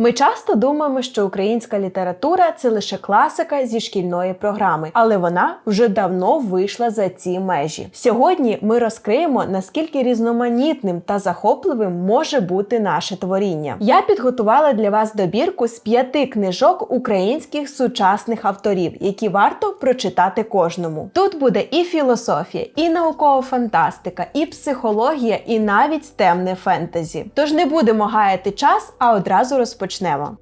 Ми часто думаємо, що українська література це лише класика зі шкільної програми, але вона вже давно вийшла за ці межі. Сьогодні ми розкриємо наскільки різноманітним та захопливим може бути наше творіння. Я підготувала для вас добірку з п'яти книжок українських сучасних авторів, які варто прочитати кожному. Тут буде і філософія, і наукова фантастика, і психологія, і навіть темне фентезі. Тож не будемо гаяти час, а одразу розпочнемо почнемо.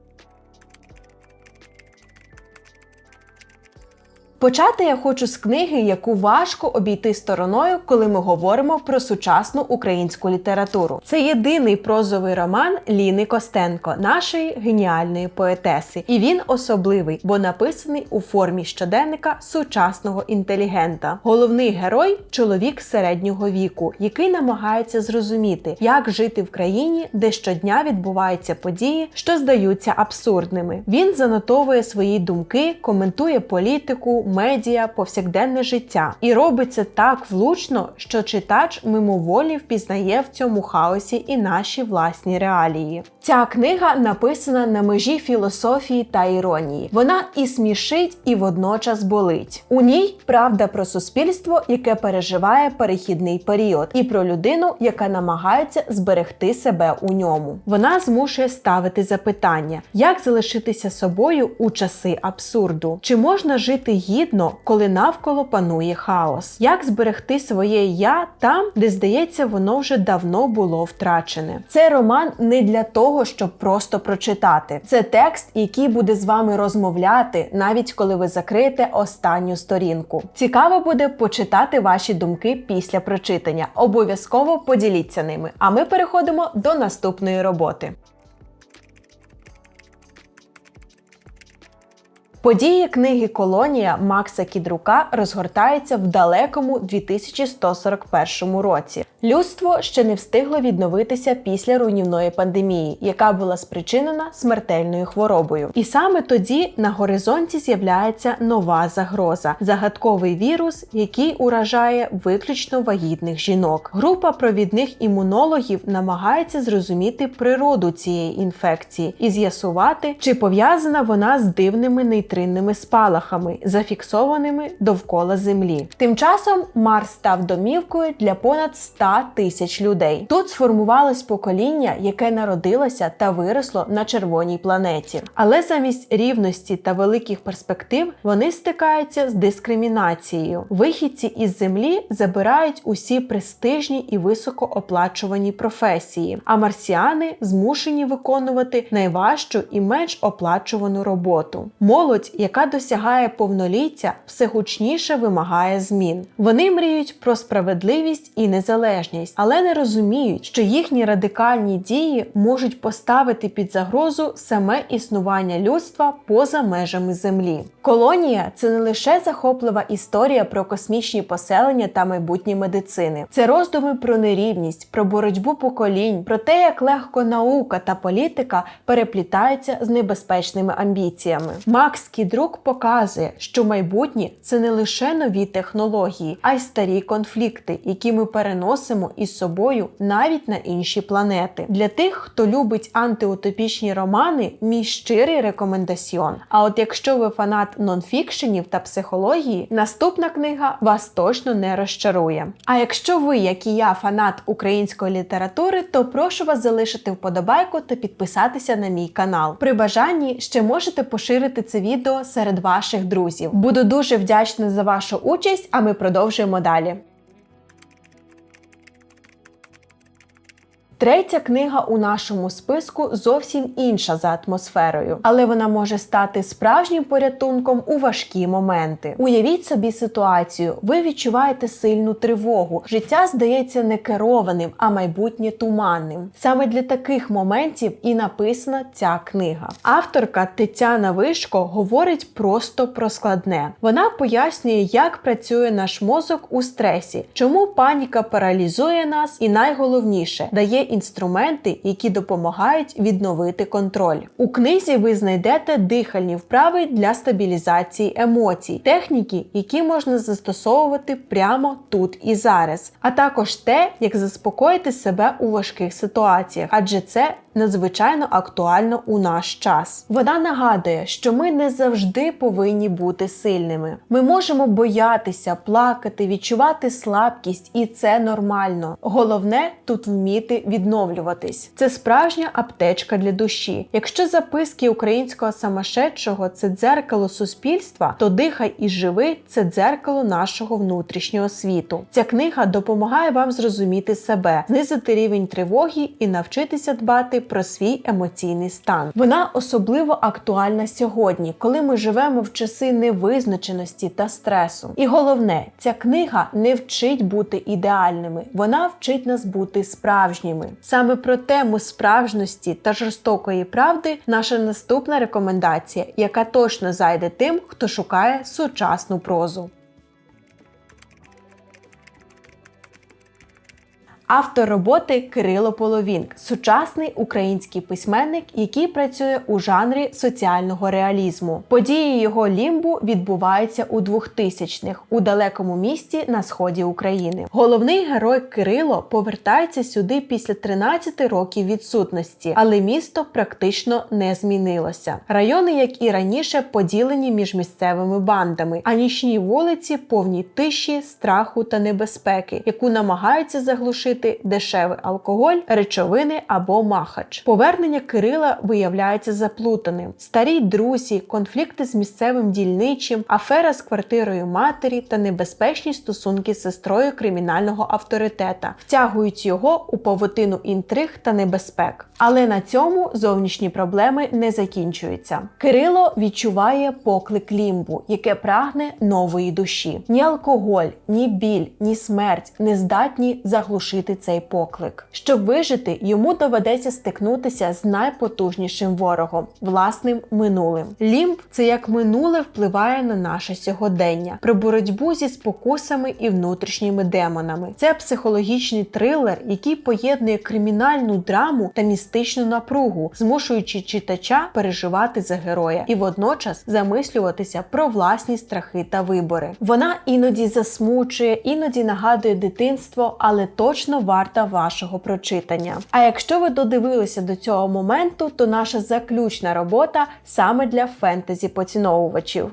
Почати я хочу з книги, яку важко обійти стороною, коли ми говоримо про сучасну українську літературу. Це єдиний прозовий роман Ліни Костенко, нашої геніальної поетеси. І він особливий, бо написаний у формі щоденника сучасного інтелігента. Головний герой чоловік середнього віку, який намагається зрозуміти, як жити в країні, де щодня відбуваються події, що здаються абсурдними. Він занотовує свої думки, коментує політику медіа, повсякденне життя. І робить це так влучно, що читач мимоволі впізнає в цьому хаосі і наші власні реалії. Ця книга написана на межі філософії та іронії. Вона і смішить, і водночас болить. У ній правда про суспільство, яке переживає перехідний період, і про людину, яка намагається зберегти себе у ньому. Вона змушує ставити запитання, як залишитися собою у часи абсурду, чи можна жити гідно, коли навколо панує хаос, як зберегти своє я там, де здається, воно вже давно було втрачене. Це роман не для того, щоб просто прочитати. Це текст, який буде з вами розмовляти, навіть коли ви закриєте останню сторінку. Цікаво буде почитати ваші думки після прочитання. Обов'язково поділіться ними. А ми переходимо до наступної роботи. Події книги Колонія Макса Кідрука розгортаються в далекому 2141 році. Людство ще не встигло відновитися після руйнівної пандемії, яка була спричинена смертельною хворобою. І саме тоді на горизонті з'являється нова загроза загадковий вірус, який уражає виключно вагітних жінок. Група провідних імунологів намагається зрозуміти природу цієї інфекції і з'ясувати, чи пов'язана вона з дивними нейтринними спалахами, зафіксованими довкола Землі. Тим часом Марс став домівкою для понад 100 тисяч людей. Тут сформувалось покоління, яке народилося та виросло на червоній планеті. Але замість рівності та великих перспектив вони стикаються з дискримінацією. Вихідці із землі забирають усі престижні і високооплачувані професії, а марсіани змушені виконувати найважчу і менш оплачувану роботу. Молодь, яка досягає повноліття, все гучніше вимагає змін. Вони мріють про справедливість і незалежність, але не розуміють, що їхні радикальні дії можуть поставити під загрозу саме існування людства поза межами Землі. Колонія це не лише захоплива історія про космічні поселення та майбутні медицини, це роздуми про нерівність, про боротьбу поколінь, про те, як легко наука та політика переплітаються з небезпечними амбіціями. Макс Кідрук показує, що майбутнє це не лише нові технології, а й старі конфлікти, які ми переносимо із собою навіть на інші планети. Для тих, хто любить антиутопічні романи, мій щирий рекомендаціон. А от якщо ви фанат нонфікшенів та психології, наступна книга вас точно не розчарує. А якщо ви, як і я, фанат української літератури, то прошу вас залишити вподобайку та підписатися на мій канал. При бажанні ще можете поширити це відео серед ваших друзів. Буду дуже вдячна за вашу участь, а ми продовжуємо далі. Третя книга у нашому списку зовсім інша за атмосферою, але вона може стати справжнім порятунком у важкі моменти. Уявіть собі ситуацію, ви відчуваєте сильну тривогу. Життя здається не керованим, а майбутнє туманним. Саме для таких моментів і написана ця книга. Авторка Тетяна Вишко говорить просто про складне. Вона пояснює, як працює наш мозок у стресі, чому паніка паралізує нас, і найголовніше дає інструменти, які допомагають відновити контроль. У книзі ви знайдете дихальні вправи для стабілізації емоцій, техніки, які можна застосовувати прямо тут і зараз, а також те, як заспокоїти себе у важких ситуаціях, адже це надзвичайно актуально у наш час. Вона нагадує, що ми не завжди повинні бути сильними. Ми можемо боятися, плакати, відчувати слабкість, і це нормально. Головне тут вміти відновлюватись. Це справжня аптечка для душі. Якщо записки українського самошедшого це дзеркало суспільства, то дихай і живи це дзеркало нашого внутрішнього світу. Ця книга допомагає вам зрозуміти себе, знизити рівень тривоги і навчитися дбати про свій емоційний стан. Вона особливо актуальна сьогодні, коли ми живемо в часи невизначеності та стресу. І головне, ця книга не вчить бути ідеальними, вона вчить нас бути справжніми. Саме про тему справжності та жорстокої правди наша наступна рекомендація, яка точно зайде тим, хто шукає сучасну прозу. Автор роботи Кирило Половінк, сучасний український письменник, який працює у жанрі соціального реалізму. Події його лімбу відбуваються у 2000-х у далекому місті на сході України. Головний герой Кирило повертається сюди після 13 років відсутності, але місто практично не змінилося. Райони, як і раніше, поділені між місцевими бандами, а нічні вулиці повні тиші, страху та небезпеки, яку намагаються заглушити пити дешевий алкоголь, речовини або махач. Повернення Кирила виявляється заплутаним. Старі друзі, конфлікти з місцевим дільничим, афера з квартирою матері та небезпечні стосунки з сестрою кримінального авторитета втягують його у павутину інтриг та небезпек. Але на цьому зовнішні проблеми не закінчуються. Кирило відчуває поклик лімбу, яке прагне нової душі. Ні алкоголь, ні біль, ні смерть не здатні заглушити заглушити цей поклик. Щоб вижити, йому доведеться стикнутися з найпотужнішим ворогом власним минулим. Лімб це як минуле впливає на наше сьогодення, про боротьбу зі спокусами і внутрішніми демонами. Це психологічний трилер, який поєднує кримінальну драму та містичну напругу, змушуючи читача переживати за героя і водночас замислюватися про власні страхи та вибори. Вона іноді засмучує, іноді нагадує дитинство, але точно точно варта вашого прочитання. А якщо ви додивилися до цього моменту, то наша заключна робота саме для фентезі поціновувачів.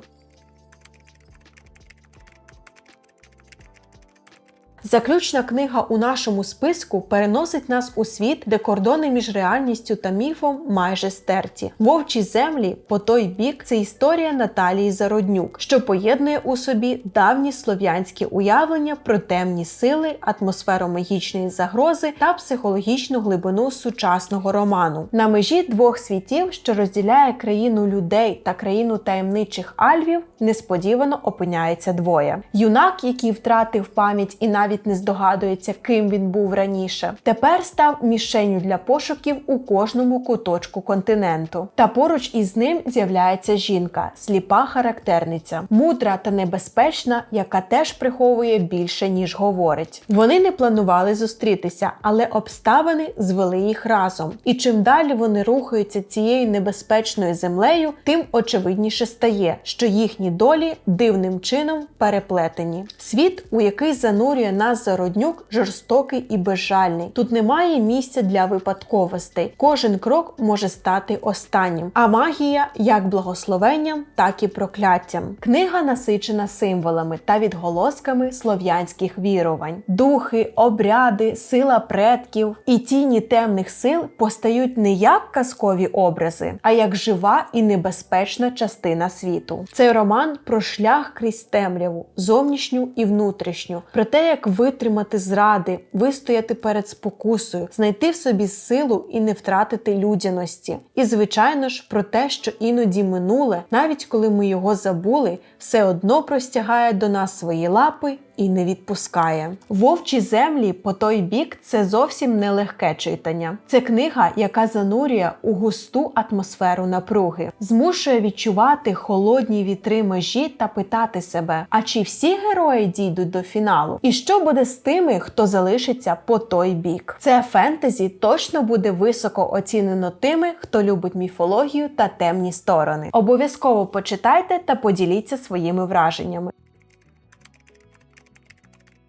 Заключна книга у нашому списку переносить нас у світ, де кордони між реальністю та міфом майже стерті. Вовчі землі по той бік це історія Наталії Зароднюк, що поєднує у собі давні слов'янські уявлення про темні сили, атмосферу магічної загрози та психологічну глибину сучасного роману. На межі двох світів, що розділяє країну людей та країну таємничих альвів, несподівано опиняється двоє. Юнак, який втратив пам'ять і навіть навіть не здогадується, ким він був раніше. Тепер став мішенью для пошуків у кожному куточку континенту. Та поруч із ним з'являється жінка, сліпа характерниця, мудра та небезпечна, яка теж приховує більше ніж говорить. Вони не планували зустрітися, але обставини звели їх разом. І чим далі вони рухаються цією небезпечною землею, тим очевидніше стає, що їхні долі дивним чином переплетені. Світ, у який занурює нас зароднюк жорстокий і безжальний. Тут немає місця для випадковостей. Кожен крок може стати останнім. А магія як благословенням, так і прокляттям. Книга насичена символами та відголосками слов'янських вірувань. Духи, обряди, сила предків і тіні темних сил постають не як казкові образи, а як жива і небезпечна частина світу. Цей роман про шлях крізь темряву, зовнішню і внутрішню, про те, як витримати зради, вистояти перед спокусою, знайти в собі силу і не втратити людяності. І, звичайно ж, про те, що іноді минуле, навіть коли ми його забули, все одно простягає до нас свої лапи і не відпускає. Вовчі землі по той бік це зовсім нелегке читання. Це книга, яка занурює у густу атмосферу напруги, змушує відчувати холодні вітри межі та питати себе: а чи всі герої дійдуть до фіналу? І що буде з тими, хто залишиться по той бік? Це фентезі точно буде високо оцінено тими, хто любить міфологію та темні сторони. Обов'язково почитайте та поділіться своїми враженнями.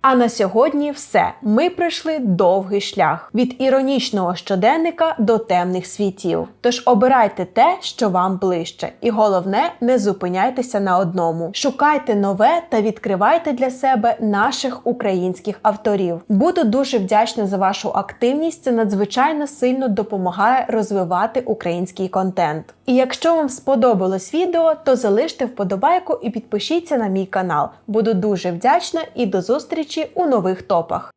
А на сьогодні все. Ми пройшли довгий шлях від іронічного щоденника до темних світів. Тож обирайте те, що вам ближче, і головне, не зупиняйтеся на одному. Шукайте нове та відкривайте для себе наших українських авторів. Буду дуже вдячна за вашу активність. Це надзвичайно сильно допомагає розвивати український контент. І якщо вам сподобалось відео, то залиште вподобайку і підпишіться на мій канал. Буду дуже вдячна і до зустрічі у нових топах.